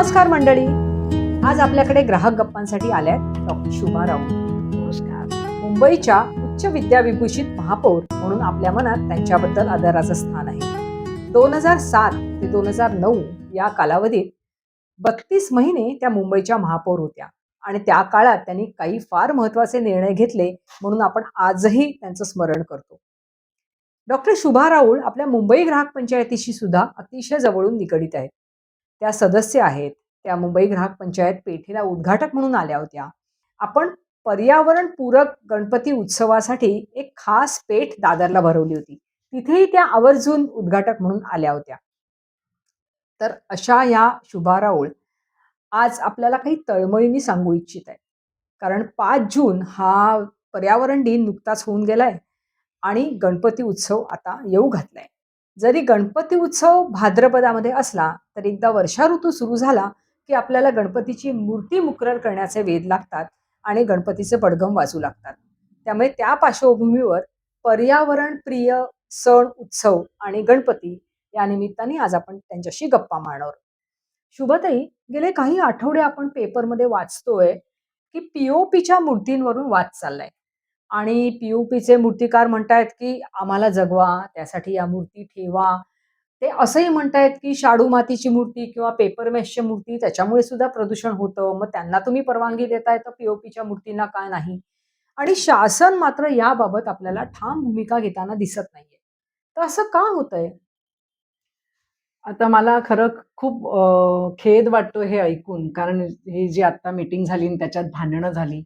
नमस्कार मंडळी. आज आपल्याकडे ग्राहक गप्पांसाठी आल्या डॉक्टर शुभा राऊत. नमस्कार. मुंबईच्या उच्च विद्याविभूषित महापौर म्हणून आपल्या मनात त्यांच्याबद्दल आदराचं स्थान आहे. दोन हजार सात ते दोन हजार नऊ या कालावधीत बत्तीस महिने त्या मुंबईच्या महापौर होत्या आणि त्या काळात त्यांनी काही फार महत्त्वाचे निर्णय घेतले म्हणून आपण आजही त्यांचं स्मरण करतो. डॉक्टर शुभा राऊळ आपल्या मुंबई ग्राहक पंचायतीशी सुद्धा अतिशय जवळून निगडीत आहेत. त्या सदस्य आहेत त्या मुंबई ग्राहक पंचायत पेठेला उद्घाटक म्हणून आल्या होत्या. आपण पर्यावरणपूरक गणपती उत्सवासाठी एक खास पेठ दादरला भरवली होती. तिथेही त्या आवर्जून उद्घाटक म्हणून आल्या होत्या. तर अशा या शुभाराऊळ आज आपल्याला काही तळमळीने सांगू इच्छित आहे. कारण पाच जून हा पर्यावरण दिन नुकताच होऊन गेलाय आणि गणपती उत्सव आता येऊ घातलाय. जरी गणपती उत्सव भाद्रपदामध्ये असला तर एकदा वर्षा ऋतू सुरू झाला की आपल्याला गणपतीची मूर्ती मुक्रर करण्याचे वेध लागतात आणि गणपतीचे पडगम वाजू लागतात. त्यामुळे त्या पार्श्वभूमीवर पर्यावरण प्रिय सण उत्सव आणि गणपती या निमित्ताने आज आपण त्यांच्याशी गप्पा मारणार. शुभताई गेले काही आठवडे आपण पेपरमध्ये वाचतोय की पीओपीच्या मूर्तींवरून वाद चाललाय. आणि पीओपीचे मूर्तिकार म्हणतायत की आम्हाला जगवा त्यासाठी या मूर्ती ठेवा ते असंही म्हणतायत की शाडू मातीची मूर्ती किंवा पेपर मेशची मूर्ती त्याच्यामुळे सुद्धा प्रदूषण होतं. मग त्यांना तुम्ही परवानगी देताय तर पीओपीच्या मूर्तींना का नाही? आणि शासन मात्र याबाबत आपल्याला ठाम भूमिका घेताना दिसत नाहीये. तर असं का होतंय? आता मला खरं खूप खेद वाटतो हे ऐकून. कारण ही जी आता मीटिंग झाली आणि त्याच्यात भांडणं झाली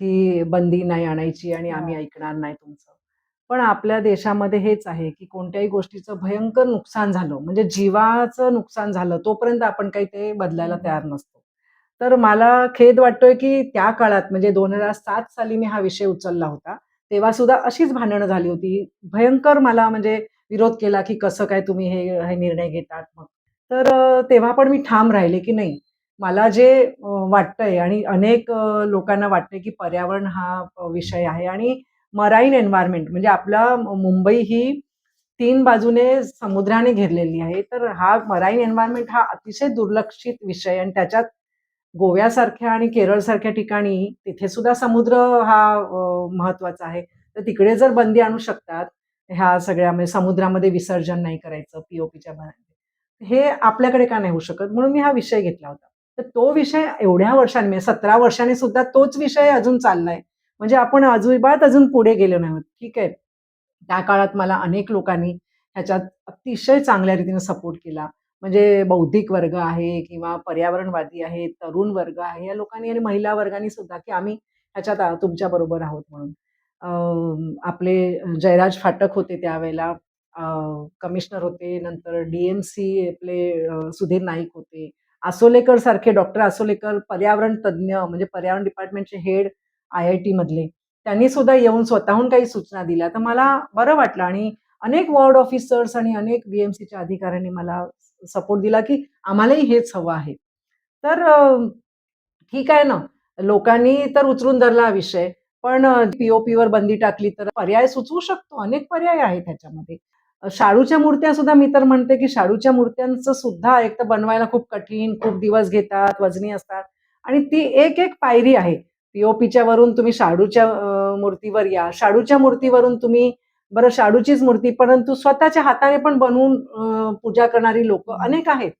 की बंदी नाही आणायची आणि आम्ही. ऐकणार नाही तुमचं. पण आपल्या देशामध्ये हेच आहे की कोणत्याही गोष्टीचं भयंकर नुकसान झालं म्हणजे जीवाचं नुकसान झालं तोपर्यंत आपण काही ते बदलायला. तयार नसतो. तर मला खेद वाटतोय की त्या काळात म्हणजे दोन हजार सात साली मी हा विषय उचलला होता तेव्हा सुद्धा अशीच भांडणं झाली होती. भयंकर मला म्हणजे विरोध केला की कसं काय तुम्ही हे हे निर्णय घेतात मग. तर तेव्हा पण मी ठाम राहिले की नाही. मला जे वाटतंय आणि अनेक लोकांना वाटतंय की पर्यावरण हा विषय आहे आणि मराईन एन्व्हायरमेंट म्हणजे आपला मुंबई ही तीन बाजूने समुद्राने घेरलेली आहे तर हा मराईन एन्व्हायरमेंट हा अतिशय दुर्लक्षित विषय आणि त्याच्यात गोव्यासारख्या आणि केरळसारख्या ठिकाणी तिथे सुद्धा समुद्र हा महत्त्वाचा आहे. तर तिकडे जर बंदी आणू शकतात ह्या सगळ्या म्हणजे समुद्रामध्ये विसर्जन नाही करायचं पीओपीच्या हे आपल्याकडे का नाही होऊ शकत? म्हणून मी हा विषय घेतला होता. तर तो विषय एवढ्या वर्षांनी म्हणजे सतरा वर्षांनी सुद्धा तोच विषय अजून चाललाय. म्हणजे आपण अजिबात अजून पुढे गेलो नाही आहोत. ठीक आहे? त्या काळात मला अनेक लोकांनी ह्याच्यात अतिशय चांगल्या रीतीने सपोर्ट केला. म्हणजे बौद्धिक वर्ग आहे किंवा पर्यावरणवादी आहे तरुण वर्ग आहे या लोकांनी आणि महिला वर्गाने सुद्धा की आम्ही ह्याच्यात तुमच्या बरोबर आहोत म्हणून. आपले जयराज फाटक होते त्यावेळेला. कमिशनर होते नंतर डीएमसी आपले सुधीर नाईक होते. आसोलेकर सारखे डॉक्टर आसोलेकर पर्यावरण तज्ज्ञ म्हणजे पर्यावरण डिपार्टमेंटचे हेड आय आय टी मधले त्यांनी सुद्धा येऊन स्वतःहून काही सूचना दिल्या. तर मला बरं वाटलं आणि अनेक वॉर्ड ऑफिसर्स आणि अनेक बीएमसीच्या अधिकाऱ्यांनी मला सपोर्ट दिला की आम्हालाही हेच हवं आहे. तर ठीक आहे ना. लोकांनी तर उचलून धरला हा विषय पण पीओपीवर बंदी टाकली तर पर्याय सुचवू शकतो. अनेक पर्याय आहेत ह्याच्यामध्ये. शाळूच्या शाडूच्या मूर्त्या सुद्धा मी तर म्हणते की शाडूच्या मूर्त्यांचं सुद्धा एक तर बनवायला खूप कठीण खूप दिवस घेतात वजनी असतात. आणि ती एक एक पायरी आहे. पीओपीच्या वरून तुम्ही शाडूच्या मूर्तीवर या. शाडूच्या मूर्तीवरून तुम्ही बरं शाडूचीच मूर्ती परंतु स्वतःच्या हाताने पण बनवून पूजा करणारी लोक अनेक आहेत.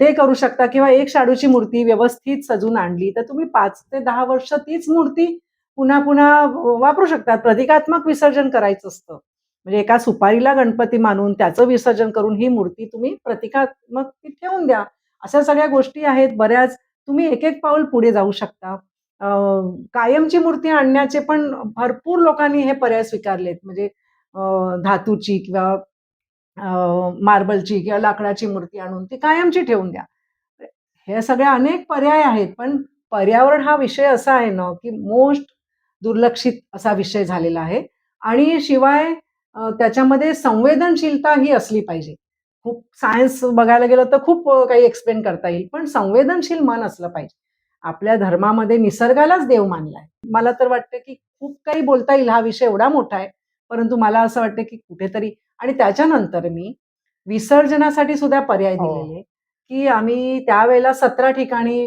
ते करू शकता किंवा एक शाडूची मूर्ती व्यवस्थित सजून आणली तर तुम्ही पाच ते दहा वर्ष तीच मूर्ती पुन्हा पुन्हा वापरू शकतात प्रतिकात्मक विसर्जन करायचं असतं. म्हणजे एका सुपारीला गणपती मानून त्याचं विसर्जन करून ही मूर्ती तुम्ही प्रतिकात्मक ठेवून द्या. अशा सगळ्या गोष्टी आहेत. बऱ्याच तुम्ही एक एक पाऊल पुढे जाऊ शकता. कायमची मूर्ती आणण्याचे पण भरपूर लोकांनी हे पर्याय स्वीकारलेत. म्हणजे धातूची किंवा मार्बलची किंवा लाकडाची मूर्ती आणून ती कायमची ठेवून द्या. हे सगळे अनेक पर्याय आहेत पण पर्यावरण हा विषय असा आहे ना की मोस्ट दुर्लक्षित असा विषय झालेला आहे. आणि शिवाय त्याच्यामध्ये संवेदनशीलता ही असली पाहिजे. खूप सायन्स बघायला गेलं तर खूप काही एक्सप्लेन करता येईल पण संवेदनशील मन असलं पाहिजे. आपल्या धर्मामध्ये निसर्गालाच देव मानलाय मला तर वाटतं की खूप काही बोलता येईल हा विषय एवढा मोठा आहे परंतु मला असं वाटतं की कुठेतरी आणि त्याच्यानंतर मी विसर्जनासाठी सुद्धा पर्याय हो. दिलेले की आम्ही त्यावेळेला सतरा ठिकाणी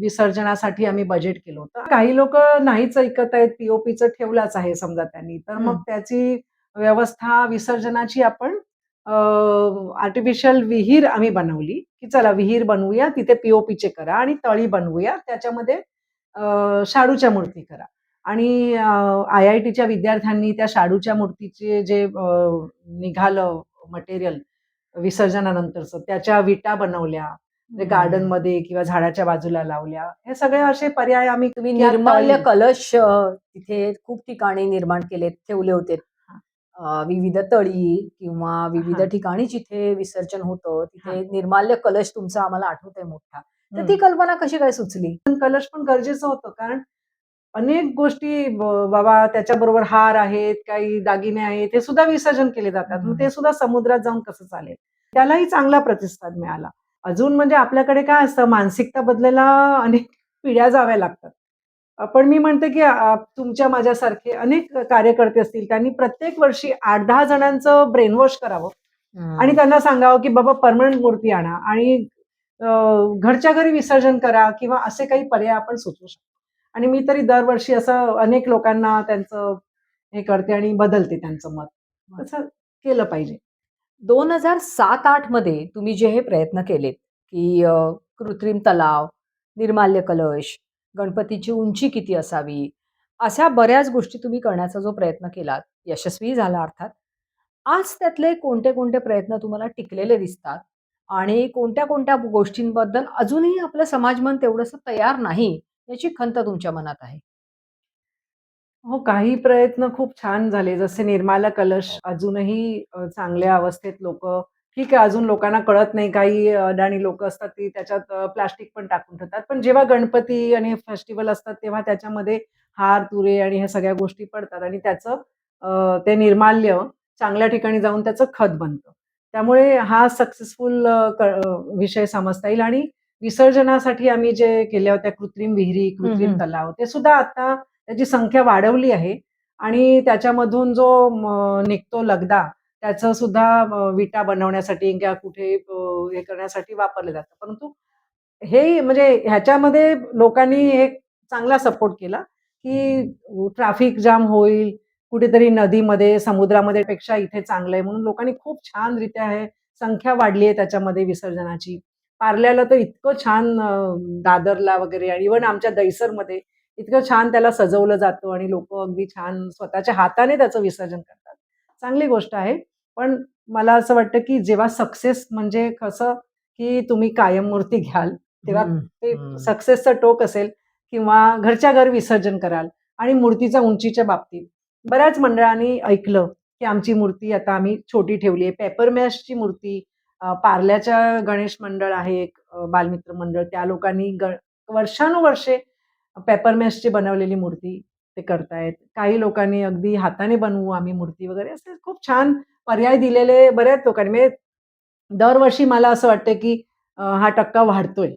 विसर्जनासाठी आम्ही बजेट केलं होतं काही लोक नाहीच ऐकत आहेत पीओपीचं ठेवलाच आहे समजा त्यांनी तर मग. त्याची व्यवस्था विसर्जनाची आपण आर्टिफिशियल विहीर आम्ही बनवली की चला विहीर बनवूया तिथे पीओपीचे करा आणि तळी बनवूया त्याच्यामध्ये शाडूच्या मूर्ती करा. आणि आय आय टीच्या विद्यार्थ्यांनी त्या शाडूच्या मूर्तीचे जे निघालं मटेरियल विसर्जनानंतरचं त्याच्या विटा बनवल्या गार्डनमध्ये किंवा झाडाच्या बाजूला लावल्या हे सगळे असे पर्याय आम्ही तुम्ही निर्माल्य कलश तिथे खूप ठिकाणी निर्माण केले ठेवले होते. विविध तळी किंवा विविध हा. ठिकाणी जिथे विसर्जन होतं तिथे हा. निर्माल्य कलश तुमचा आम्हाला आठवत आहे मोठा तर हम्म. ती कल्पना कशी काय सुचली पण कलश पण गरजेचं होतं कारण अनेक गोष्टी ब- बाबा त्याच्याबरोबर हार आहेत काही दागिने आहेत हे सुद्धा विसर्जन केले जातात मग. ते सुद्धा समुद्रात जाऊन कसं चालेल त्यालाही चांगला प्रतिसाद मिळाला अजून म्हणजे आपल्याकडे काय असतं मानसिकता बदलायला अनेक पिढ्या जाव्या लागतात पण मी म्हणते की तुमच्या माझ्यासारखे अनेक कार्यकर्ते असतील त्यांनी प्रत्येक वर्षी आठ दहा जणांचं ब्रेनवॉश करावं. आणि त्यांना सांगावं की बाबा परमनंट मूर्ती आणा आणि घरच्या घरी विसर्जन करा किंवा असे काही पर्याय आपण सुचवू शकतो. आणि मी तरी दरवर्षी असं अनेक लोकांना त्यांचं हे करते आणि बदलते त्यांचं मत. तसं केलं पाहिजे. दोन हजार सात आठमध्ये तुम्ही जे हे प्रयत्न केलेत की कृत्रिम तलाव निर्माल्य कलश गणपतीची उंची किती असावी? अशा बऱ्याच गोष्टी तुम्ही करण्याचा जो प्रयत्न केलात यशस्वी झाला अर्थात. आज त्यातले कोणते कोणते प्रयत्न तुम्हाला टिकलेले दिसतात? आणि कोणत्या कोणत्या गोष्टींबद्दल अजूनही आपलं समाजमन तेवढंसं तयार नाही याची खंत तुमच्या मनात आहे? हो काही प्रयत्न खूप छान झाले. जसे निर्माला कलश अजूनही अ, चांगल्या अवस्थेत लोक ठीक आहे अजून लोकांना कळत नाही काही अडाणी लोक असतात ती त्याच्यात प्लास्टिक पण टाकून ठेवतात पण जेव्हा गणपती आणि फेस्टिवल असतात तेव्हा त्याच्यामध्ये हार तुरे आणि ह्या सगळ्या गोष्टी पडतात आणि त्याचं ते निर्माल्य चांगल्या ठिकाणी जाऊन त्याचं खत बनतं त्यामुळे हा सक्सेसफुल विषय समजता येईल आणि विसर्जनासाठी आम्ही जे केल्या होत्या कृत्रिम विहिरी कृत्रिम. तलाव ते सुद्धा आता त्याची संख्या वाढवली आहे आणि त्याच्यामधून जो निघतो लगदा त्याचं सुद्धा विटा बनवण्यासाठी किंवा कुठे हे करण्यासाठी वापरलं जातं. परंतु हे म्हणजे ह्याच्यामध्ये लोकांनी एक चांगला सपोर्ट केला की ट्रॅफिक जाम होईल कुठेतरी नदीमध्ये समुद्रामध्ये पेक्षा इथे चांगलं आहे म्हणून लोकांनी खूप छान रित्या आहे संख्या वाढली आहे त्याच्यामध्ये विसर्जनाची. पार्ल्याला तर इतकं छान दादरला वगैरे आणि इव्हन आमच्या दैसरमध्ये इतकं छान त्याला सजवलं जातं आणि लोक अगदी छान स्वतःच्या हाताने त्याचं विसर्जन करतात. चांगली गोष्ट आहे. पण मला असं वाटतं की जेव्हा सक्सेस म्हणजे कसं की तुम्ही कायम मूर्ती घ्याल तेव्हा ते. सक्सेसचं टोक असेल किंवा घरच्या घर विसर्जन कराल आणि मूर्तीच्या उंचीच्या बाबतीत. बऱ्याच मंडळांनी ऐकलं की आमची मूर्ती आता आम्ही छोटी ठेवली आहे. पेपर मॅशची मूर्ती पार्ल्याच्या गणेश मंडळ आहे एक बालमित्र मंडळ. त्या लोकांनी ग वर्षानुवर्षे पेपर मॅशची बनवलेली मूर्ती ते करतायत. काही लोकांनी अगदी हाताने बनवू आम्ही मूर्ती वगैरे. असे खूप छान पर्याय दिलेले बऱ्याच लोकांनी म्हणजे दरवर्षी मला असं वाटतं की हा टक्का वाढतोय.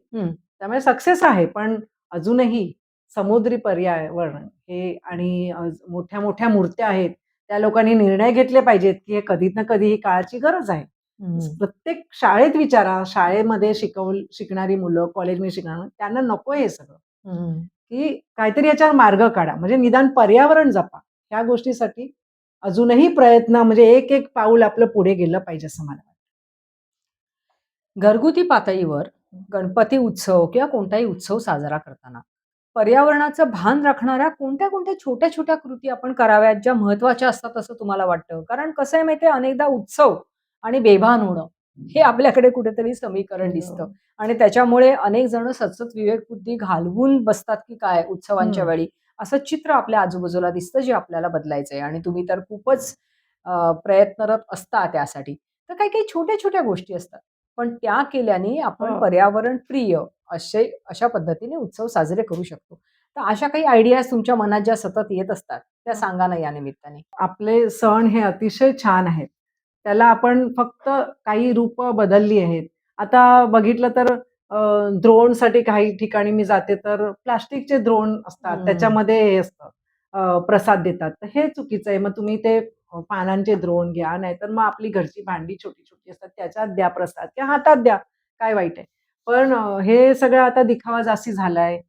त्यामुळे सक्सेस आहे पण अजूनही समुद्री पर्यावरण हे आणि मोठ्या मोठ्या मूर्त्या आहेत त्या लोकांनी निर्णय घेतले पाहिजेत की हे कधी ना कधी ही काळाची गरज आहे. प्रत्येक शाळेत विचारा शाळेमध्ये शिकव शिकणारी मुलं कॉलेजमध्ये शिकणार त्यांना नको हे सगळं. की काहीतरी याच्यावर मार्ग काढा म्हणजे निदान पर्यावरण जपा ह्या गोष्टीसाठी अजूनही प्रयत्न म्हणजे एक एक पाऊल आपलं पुढे गेलं पाहिजे असं मला वाटतं. घरगुती पातळीवर गणपती उत्सव किंवा कोणताही उत्सव साजरा करताना पर्यावरणाचं भान राखणाऱ्या कोणत्या कोणत्या छोट्या छोट्या कृती आपण कराव्यात ज्या महत्त्वाच्या असतात असं तुम्हाला वाटतं कारण कसं आहे माहितीये अनेकदा उत्सव आणि बेभान होणं हे आपल्याकडे कुठेतरी समीकरण दिसतं आणि त्याच्यामुळे अनेक जण सतत विवेकबुद्धी घालवून बसतात की काय उत्सवांच्या. वेळी असं चित्र आपल्या आजूबाजूला दिसतं जे आपल्याला बदलायचंय. आणि तुम्ही तर खूपच प्रयत्नरत असता त्यासाठी. तर काही काही छोट्या छोट्या गोष्टी असतात. पण त्या केल्याने आपण हो. पर्यावरण प्रिय असे अशा पद्धतीने उत्सव साजरे करू शकतो. तर अशा काही आयडियाज तुमच्या मनात ज्या सतत येत असतात त्या सांगा ना या निमित्ताने. आपले सण हे अतिशय छान आहेत. त्याला आपण फक्त काही रूप बदलली आहेत. आता बघितलं तर द्रोणसाठी काही ठिकाणी मी जाते तर प्लास्टिकचे द्रोण असतात. त्याच्यामध्ये हे असतं. प्रसाद देतात. तर हे चुकीचं आहे. मग तुम्ही ते पानांचे द्रोण घ्या नाहीतर मग आपली घरची भांडी छोटी छोटी असतात त्याच्यात द्या प्रसाद किंवा हातात द्या. काय वाईट आहे. पण हे सगळं आता दिखावा जास्ती झालाय.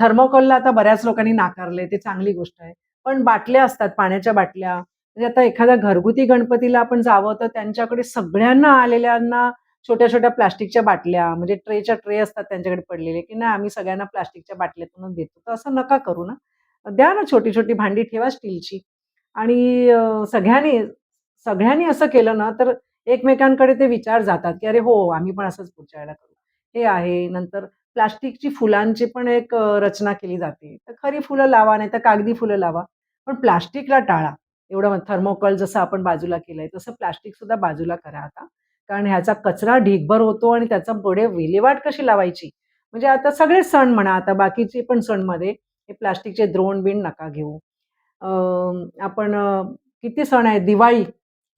थर्मोकॉलला आता बऱ्याच लोकांनी नाकारले ते चांगली गोष्ट आहे. पण बाटल्या असतात पाण्याच्या बाटल्या. म्हणजे आता एखाद्या घरगुती गणपतीला आपण जावं तर त्यांच्याकडे सगळ्यांना आलेल्यांना छोट्या छोट्या प्लास्टिकच्या बाटल्या म्हणजे ट्रेच्या ट्रे असतात त्यांच्याकडे पडलेले की नाही आम्ही सगळ्यांना प्लास्टिकच्या बाटल्यातूनच देतो. तर असं नका करू ना. द्या ना छोटी छोटी भांडी ठेवा स्टीलची. आणि सगळ्यांनी सगळ्यांनी असं केलं ना तर एकमेकांकडे ते विचार जातात की अरे हो आम्ही पण असंच पुढच्या वेळेला करू. हे आहे. नंतर प्लास्टिकची फुलांची पण एक रचना केली जाते. तर खरी फुलं लावा नाही तर कागदी फुलं लावा. पण प्लास्टिकला टाळा. एवढं थर्मोकॉल जसं आपण बाजूला केलंय तसं प्लास्टिक सुद्धा बाजूला करा आता. कारण ह्याचा कचरा ढीगभर होतो आणि त्याचा पुढे विल्हेवाट कशी लावायची? म्हणजे आता सगळे सण म्हणा आता बाकीचे पण सणमध्ये हे प्लास्टिकचे द्रोण बिण नका घेऊ. आपण किती सण आहेत? दिवाळी.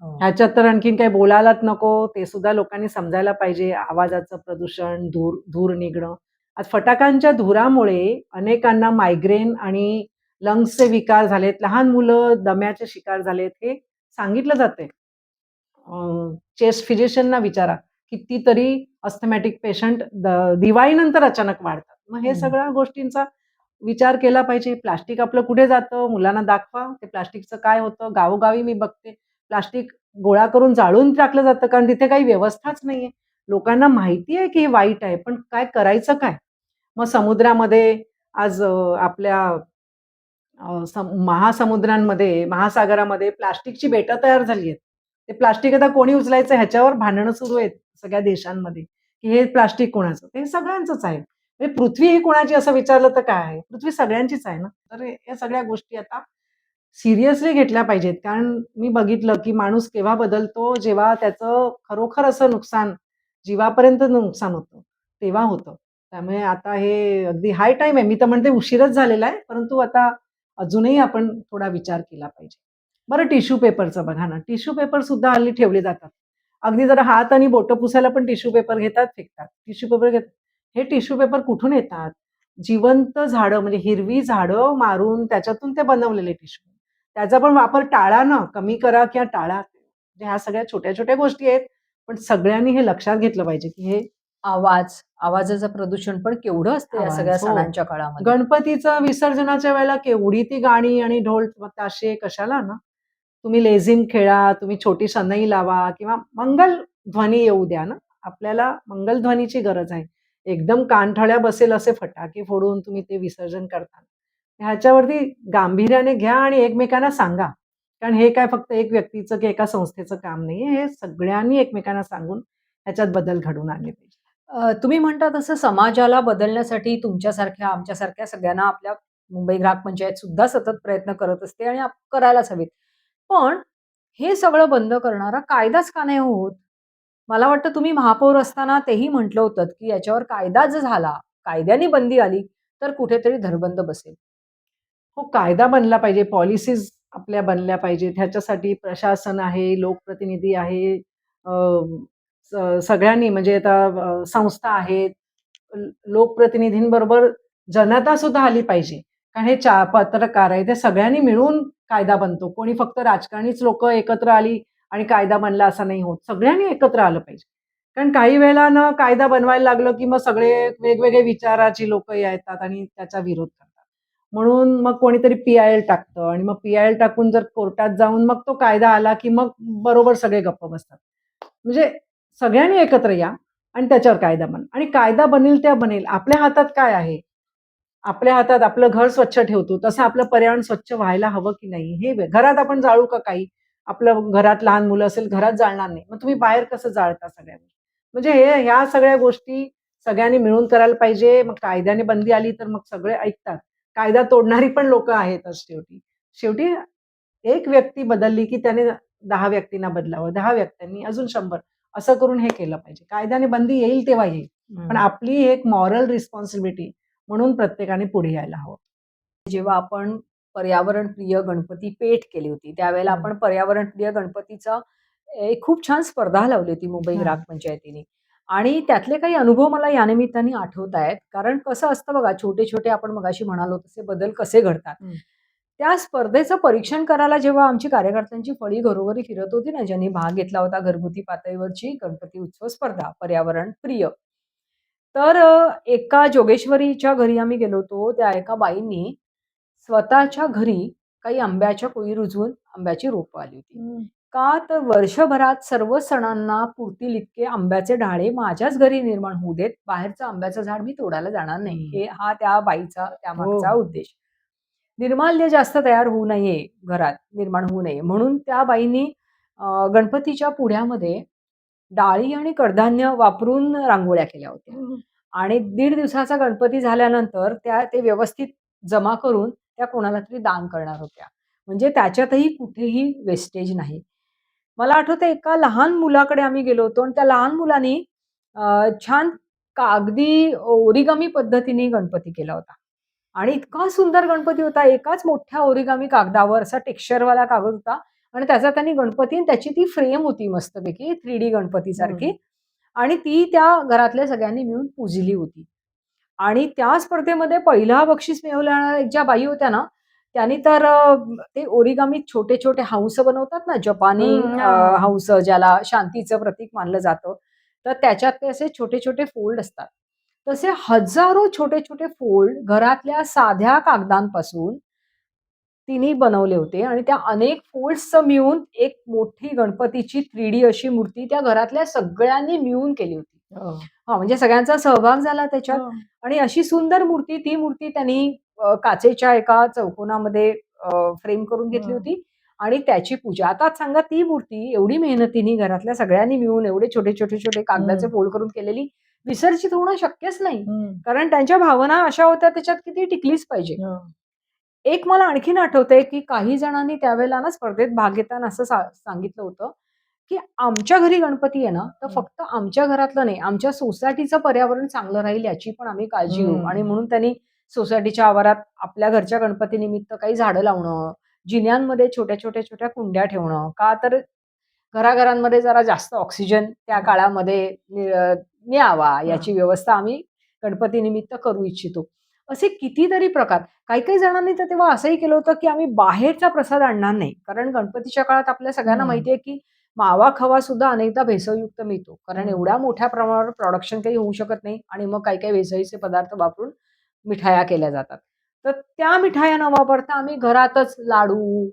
हो. ह्याच्यात तर आणखीन काही बोलायलाच नको. ते सुद्धा लोकांनी समजायला पाहिजे. आवाजाचं प्रदूषण धूर धूर निघणं. आज फटाक्यांच्या धुरामुळे अनेकांना मायग्रेन आणि लंग्सचे विकार झालेत. लहान मुलं दम्याचे शिकार झालेत हे सांगितलं जाते चेस्ट फिजिशियनना विचारा कितीतरी अस्थमॅटिक पेशंट दिवाळीनंतर अचानक वाढतात. मग हे. सगळ्या गोष्टींचा विचार केला पाहिजे. प्लास्टिक आपलं कुठे जातं? मुलांना दाखवा. ते प्लास्टिकचं काय होतं? गावोगावी मी बघते. प्लास्टिक गोळा करून जाळून टाकलं जातं कारण तिथे काही व्यवस्थाच नाहीये. लोकांना माहिती आहे की हे वाईट आहे पण काय करायचं काय? मग समुद्रामध्ये आज आपल्या महासमुद्रांमध्ये महासागरामध्ये प्लास्टिकची बेटं तयार झाली आहेत. ते प्लास्टिक आता कोणी उचलायचं ह्याच्यावर भांडणं सुरू आहेत सगळ्या देशांमध्ये की हे प्लास्टिक कोणाचं? ते सगळ्यांचंच आहे. म्हणजे पृथ्वी ही कोणाची असं विचारलं तर काय आहे? पृथ्वी सगळ्यांचीच आहे ना? तर या सगळ्या गोष्टी आता सिरियसली घेतल्या पाहिजेत. कारण मी बघितलं की माणूस केव्हा बदलतो जेव्हा त्याचं खरोखर असं नुकसान जीवापर्यंत नुकसान होतं तेव्हा होतं. त्यामुळे आता हे अगदी हाय टाईम आहे. मी तर म्हणते उशीरच झालेला आहे परंतु आता अजूनही आपण थोडा विचार केला पाहिजे. बरं टिश्यू पेपरचं बघा ना. टिश्यू पेपर सुद्धा हल्ली ठेवले जातात. अगदी जरा हात आणि बोटं पुसायला पण टिश्यू पेपर घेतात फेकतात. टिश्यू पेपर घेतात हे टिश्यू पेपर कुठून येतात? जिवंत झाडं म्हणजे हिरवी झाडं मारून त्याच्यातून ते बनवलेले टिश्यू. त्याचा पण वापर टाळा ना कमी करा किंवा टाळा. म्हणजे ह्या सगळ्या छोट्या छोट्या गोष्टी आहेत पण सगळ्यांनी हे लक्षात घेतलं पाहिजे की हे आवाज आवाजाचं प्रदूषण पण केवढं असतं या सगळ्या हो. सणांच्या काळामध्ये. गणपतीचं विसर्जनाच्या वेळेला केवढी ती गाणी आणि ढोल ताशे कशाला ना? तुम्ही लेझिम खेळा तुम्ही छोटी सनई लावा किंवा मंगल ध्वनी येऊ द्या ना. आपल्याला मंगल ध्वनीची गरज आहे. एकदम कानठळ्या बसेल असे फटाके फोडून तुम्ही ते विसर्जन करता. ह्याच्यावरती गांभीर्याने घ्या आणि एकमेकांना सांगा. कारण हे काय फक्त एक व्यक्तीचं की एका संस्थेचं काम नाही हे सगळ्यांनी एकमेकांना सांगून ह्याच्यात बदल घडवून आणले पाहिजे. तुम्ही म्हणता तसं समाजाला बदलण्यासाठी तुमच्यासारख्या आमच्यासारख्या सगळ्यांना आपल्या मुंबई ग्राहक पंचायत सुद्धा सतत प्रयत्न करत असते आणि करायलाच हवेत. पण हे सगळं बंद करणारा कायदाच का नाही होत? मला वाटतं तुम्ही महापौर असताना तेही म्हटलं होतं की याच्यावर कायदा जर झाला कायद्याने बंदी आली तर कुठेतरी धरबंद बसेल. हो कायदा बनला पाहिजे पॉलिसीज आपल्या बनल्या पाहिजेत. ह्याच्यासाठी प्रशासन आहे लोकप्रतिनिधी आहे सगळ्यांनी म्हणजे आता संस्था आहेत. लोकप्रतिनिधींबरोबर जनता सुद्धा आली पाहिजे. कारण हे चा पत्रकार आहे ते सगळ्यांनी मिळून कायदा बनतो. कोणी फक्त राजकारणीच लोक एकत्र आली आणि कायदा बनला असा नाही होत. सगळ्यांनी एकत्र आलं पाहिजे. कारण काही वेळेला ना कायदा बनवायला लागलं की मग सगळे वेगवेगळे विचाराची लोक येतात आणि त्याचा विरोध करतात. म्हणून मग कोणीतरी पी आय एल टाकतं आणि मग पी आय एल टाकून जर कोर्टात जाऊन मग तो कायदा आला की मग बरोबर सगळे गप्प बसतात. म्हणजे सगळ्यांनी एकत्र या आणि त्याच्यावर कायदा बन आणि कायदा बनेल त्या बनेल. आपल्या हातात काय आहे? आपल्या हातात आपलं घर स्वच्छ ठेवतो तसं आपलं पर्यावरण स्वच्छ व्हायला हवं की नाही हे घरात आपण जाळू का काही? आपलं घरात लहान मुलं असेल घरात जाळणार नाही. मग तुम्ही बाहेर कसं जाळता सगळ्या गोष्टी? म्हणजे हे ह्या सगळ्या गोष्टी सगळ्यांनी मिळून करायला पाहिजे. मग कायद्याने बंदी आली तर मग सगळे ऐकतात. कायदा तोडणारी पण लोक आहेतच शेवटी. शेवटी एक व्यक्ती बदलली की त्याने दहा व्यक्तींना बदलावं दहा व्यक्तींनी अजून शंभर. असं करून हे केलं पाहिजे. कायद्याने बंदी येईल तेव्हा येईल. पण आपली एक मॉरल रिस्पॉन्सिबिलिटी म्हणून प्रत्येकाने पुढे यायला हवं जेव्हा आपण पर्यावरण प्रिय गणपती पेठ केली होती त्यावेळेला. आपण पर्यावरण प्रिय गणपतीचा एक खूप छान स्पर्धा लावली होती मुंबई. ग्राहक पंचायतीने आणि त्यातले काही अनुभव मला या निमित्ताने आठवत आहेत कारण कसं असतं बघा छोटे छोटे आपण मगाशी म्हणालो तसे बदल कसे घडतात. त्या स्पर्धेचं परीक्षण करायला जेव्हा आमची कार्यकर्त्यांची फळी घरोघरी फिरत होती ना, ज्यांनी भाग घेतला होता घरगुती पातळीवरची गणपती उत्सव स्पर्धा, पर्यावरण प्रिय. तर एका जोगेश्वरीच्या घरी आम्ही गेलो होतो. त्या एका बाईंनी स्वतःच्या घरी काही आंब्याच्या कोयी रुजवून आंब्याची रोपं आली होती. का तर वर्षभरात सर्व सणांना पुरतील इतके आंब्याचे डहाळे माझ्याच घरी निर्माण होऊ देत. बाहेरचं आंब्याचं झाड मी तोडायला जाणार नाही. हं. हे त्या बाईचा त्यामागचा हो. उद्देश. निर्माल्य जास्त तयार होऊ नये घरात, निर्माण होऊ नये म्हणून त्या बाईंनी गणपतीच्या पुढ्यामध्ये डाळी आणि कडधान्य वापरून रांगोळ्या केल्या होत्या. आणि दीड दिवसाचा गणपती झाल्यानंतर त्या ते व्यवस्थित जमा करून त्या कोणाला तरी दान करणार होत्या. म्हणजे त्याच्यातही कुठेही वेस्टेज नाही. मला आठवतंय एका लहान मुलाकडे आम्ही गेलो होतो आणि त्या लहान मुलानी छान कागदी ओरिगामी पद्धतीने गणपती केला होता. आणि इतका सुंदर गणपती होता. एकाच मोठ्या ओरिगामी कागदावर असा टेक्स्चरवाला कागद होता आणि त्याचा त्यांनी गणपती आणि त्याची ती फ्रेम होती मस्तपैकी 3D गणपतीसारखी हं. आणि ती त्या घरातल्या सगळ्यांनी मिळून पूजली होती. आणि त्या स्पर्धेमध्ये पहिला बक्षीस मिळवणाऱ्या ज्या बाई होत्या ना, त्यांनी तर ते ओरिगामी छोटे-छोटे हंस बनवतात ना, जपानी. हंस ज्याला शांतीचं प्रतीक मानलं जातं. तर त्याच्यात ते असे छोटे-छोटे फोल्ड असतात. तसे हजारो छोटे-छोटे फोल्ड घरातल्या साध्या कागदांपासून तिने बनवले होते आणि त्या अनेक फोल्ड्सचं मिळून एक मोठी गणपतीची 3D अशी मूर्ती त्या घरातल्या सगळ्यांनी मिळून केली होती. हो. हां, म्हणजे सगळ्यांचा सहभाग झाला त्याच्यात हो. आणि अशी सुंदर मूर्ती ती मूर्ती त्यांनी काचेच्या एका चौकोनामध्ये फ्रेम करून घेतली हं. होती आणि त्याची पूजा. आता सांगा ती मूर्ती एवढी मेहनतीने घरातल्या सगळ्यांनी मिळून एवढे छोटे, छोटे, छोटे कागदाचे. फोल्ड करून केलेली विसर्जित होणं शक्यच नाही. कारण त्यांच्या भावना अशा होत्या त्याच्यात की ती टिकलीच पाहिजे. एक मला आणखीन आठवतंय, की काही जणांनी त्यावेळेला ना स्पर्धेत भाग घेताना असं सा सांगितलं होतं, की आमच्या घरी गणपती आहे ना, तर. फक्त आमच्या घरातलं नाही, आमच्या सोसायटीचं पर्यावरण चांगलं राहील याची पण आम्ही काळजी घेऊ आणि. म्हणून त्यांनी सोसायटीच्या आवारात आपल्या घरच्या गणपतीनिमित्त काही झाडं लावणं, जिन्यांमध्ये छोट्या, छोट्या, छोट्या कुंड्या ठेवणं. का तर घराघरांमध्ये जरा जास्त ऑक्सिजन त्या. काळामध्ये मिळावा. याची व्यवस्था आम्ही गणपतीनिमित्त करू इच्छितो. असे कितीतरी प्रकार. काही-काही जणांनी तर तेव्हा असंही केलं होतं, की आम्ही बाहेरचा प्रसाद आणणार नाही. कारण गणपतीच्या काळात आपल्या सगळ्यांना. माहिती आहे, की मावा खवा सुद्धा अनेकदा भेसळयुक्त मिळतो. कारण हं. एवढ्या मोठ्या प्रमाणावर प्रोडक्शन काही होऊ शकत नाही आणि मग काही-काही भेसळीचे पदार्थ वापरून मिठाया केल्या जातात. तर त्या मिठाया न वापरता आम्ही घरातच लाडू,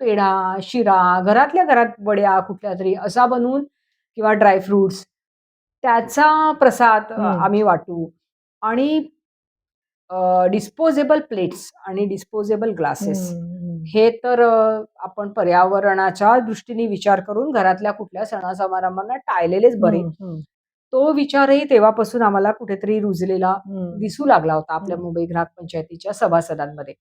पेढा, शिरा, घरातल्या घरात वड्या कुठल्यातरी असा बनवून किंवा ड्राय फ्रुट्स त्याचा प्रसाद. आम्ही वाटू आणि डिस्पोजेबल प्लेट्स आणि डिस्पोजेबल ग्लासेस हं, तर आपण पर्यावरणाच्या दृष्टीने विचार करून घरातल्या कुठल्या सणा-समारंभांना टाळलेलेच बरे. तो विचारही तेव्हापासून आम्हाला कुठेतरी रुजलेला. दिसू लागला होता आपल्या. मुंबई ग्राहक पंचायतीच्या सभासदांमध्ये.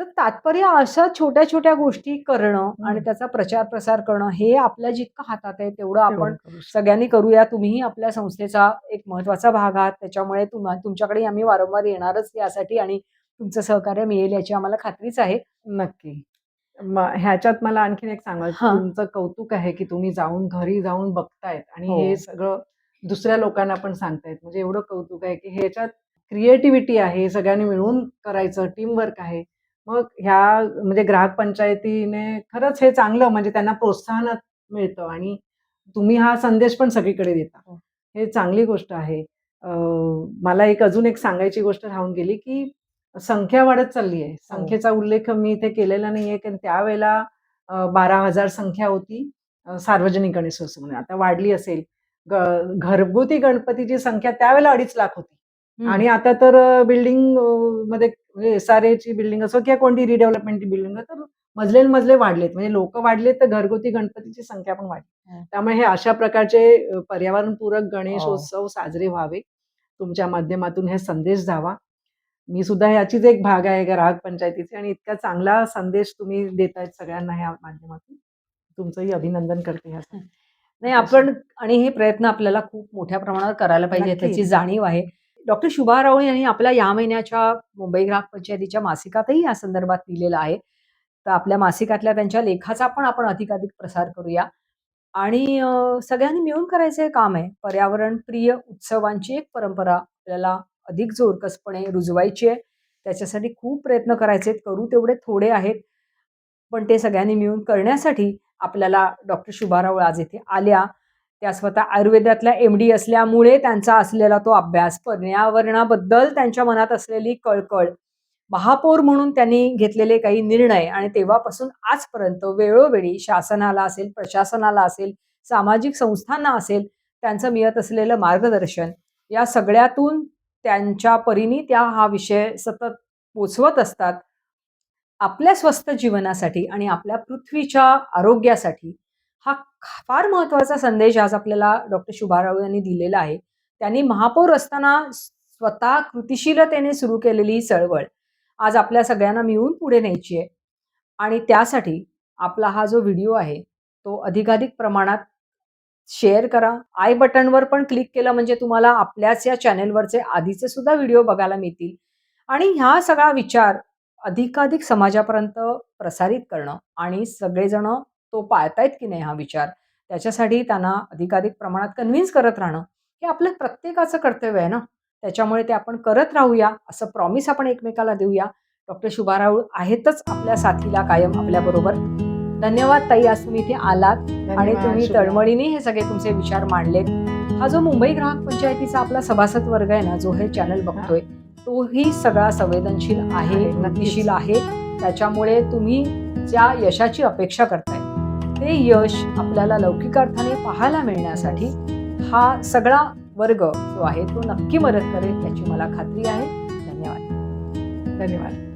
तर तात्पर्य अशा छोट्या-छोट्या गोष्टी करणं आणि. त्याचा प्रचार-प्रसार करणं हे आपल्या जितकं हातात आहे तेवढं आपण. सगळ्यांनी करूया. तुम्हीही आपल्या संस्थेचा एक महत्त्वाचा भाग आहात. त्याच्यामुळे तुम्हा तुमच्याकडे आम्ही वारंवार येणारच यासाठी आणि तुमचं सहकार्य मिळेल याची आम्हाला खात्रीच आहे. नक्की. ह्याच्यात मला आणखीन एक सांगायचं हां. तुमचं कौतुक आहे, की तुम्ही जाऊन घरी जाऊन बघतायत आणि हो. हे सगळं दुसऱ्या लोकांना पण सांगतायत. म्हणजे एवढं कौतुक आहे, की ह्याच्यात क्रिएटिव्हिटी आहे, सगळ्यांनी मिळून करायचं, टीमवर्क आहे. मग ह्या म्हणजे ग्राहक पंचायतीने खरंच हे चांगलं म्हणजे त्यांना प्रोत्साहन मिळतं आणि तुम्ही हा संदेश पण सगळीकडे देता. हो. हे चांगली गोष्ट आहे. मला एक अजून एक सांगायची गोष्ट राहून गेली, की संख्या वाढत चालली आहे. हो. संख्येचा उल्लेख मी इथे केलेला नाहीये, कारण त्यावेळेला अ, 12,000 संख्या होती सार्वजनिक गणेशोत्सव म्हणून. आता वाढली असेल. घरगुती गणपतीची संख्या त्यावेळेला 2.5 लाख होती. हं. आणि आता तर बिल्डिंगमध्ये एस-आर-एची बिल्डिंग असो किंवा कोणती रिडेव्हलपमेंटची बिल्डिंग तर मजले-मजले वाढलेत. म्हणजे लोकं वाढलेत तर घरगुती गणपतीची संख्या पण वाढली. हं. त्यामुळे हे अशा प्रकारचे पर्यावरणपूरक हो. गणेशोत्सव साजरे व्हावे. तुमच्या माध्यमातून हे संदेश जावा. मी सुद्धा ह्याचीच एक भाग आहे ग्राहक पंचायतीची आणि इतका चांगला संदेश तुम्ही देतायत सगळ्यांना ह्या माध्यमातून. तुमचंही अभिनंदन करते ह्यासाठी. नाही. आपण आणि हे प्रयत्न आपल्याला खूप मोठ्या प्रमाणावर करायला पाहिजे. त्याची जाणीव आहे. डॉक्टर शुभा राऊळ यांनी आपल्या या महिन्याच्या मुंबई ग्राहक पंचायतीच्या मासिकातही या संदर्भात लिहिलेलं आहे. तर आपल्या मासिकातल्या त्यांच्या लेखाचा पण आपण अधिकाधिक प्रसार करूया. आणि सगळ्यांनी मिळून करायचं हे काम आहे. पर्यावरण प्रिय उत्सवांची एक परंपरा आपल्याला अधिक जोरकसपणे रुजवायची आहे. त्याच्यासाठी खूप प्रयत्न करायचे करू तेवढे थोडे आहेत पण ते सगळ्यांनी मिळून करण्यासाठी आपल्याला डॉक्टर शुभाराव आज इथे आल्या त्या स्वतः आयुर्वेदातल्या एम डी असल्यामुळे त्यांचा असलेला तो अभ्यास पर्यावरणाबद्दल त्यांच्या मनात असलेली कळकळ महापौर म्हणून त्यांनी घेतलेले काही निर्णय आणि तेव्हापासून आजपर्यंत वेळोवेळी शासनाला असेल प्रशासनाला असेल सामाजिक संस्थांना असेल त्यांचं मिळत असलेलं मार्गदर्शन या सगळ्यातून त्यांच्या परीने त्या हा विषय सतत पोचवत असतात. आपल्या स्वस्थ जीवनासाठी आणि आपल्या पृथ्वीच्या आरोग्यासाठी हा फार महत्त्वाचा संदेश आज आपल्याला डॉक्टर शुभाराव यांनी दिलेला आहे. त्यांनी महापौर असताना स्वतः कृतिशीलतेने सुरू केलेली ही चळवळ आज आपल्या सगळ्यांना मिळून पुढे न्यायची आहे. आणि त्यासाठी आपला हा जो व्हिडिओ आहे तो अधिकाधिक प्रमाणात शेअर करा. आय बटनवर पण क्लिक केलं म्हणजे तुम्हाला आपल्याच या चॅनेलवरचे आधीचे सुद्धा व्हिडिओ बघायला मिळतील. आणि ह्या सगळा विचार अधिकाधिक समाजापर्यंत प्रसारित करणं आणि सगळेजण तो पाळतायत की नाही हा विचार? त्याच्यासाठी त्यांना अधिकाधिक प्रमाणात कन्व्हिन्स करत राहणं हे आपलं प्रत्येकाचं कर्तव्य आहे ना? त्याच्यामुळे ते आपण करत राहूया असं प्रॉमिस आपण एकमेकाला देऊया. डॉक्टर शुभाराव आहेतच आपल्या साथीला कायम आपल्याबरोबर धन्यवाद ताई आज तुम्ही इथे आलात आणि तुम्ही. तळमळीने हे सगळे तुमचे विचार मांडलेत. हा जो मुंबई ग्राहक पंचायतीचा आपला सभासद वर्ग आहे ना जो हे चॅनल बघतोय तोही सगळा संवेदनशील आहे. कृतिशील आहे. त्याच्यामुळे तुम्ही ज्या यशाची अपेक्षा करताय ते यश आपल्याला लौकिक अर्थाने पाहायला मिळण्यासाठी हा सगळा वर्ग जो आहे तो नक्की मदत करेल याची मला खात्री आहे. धन्यवाद. धन्यवाद.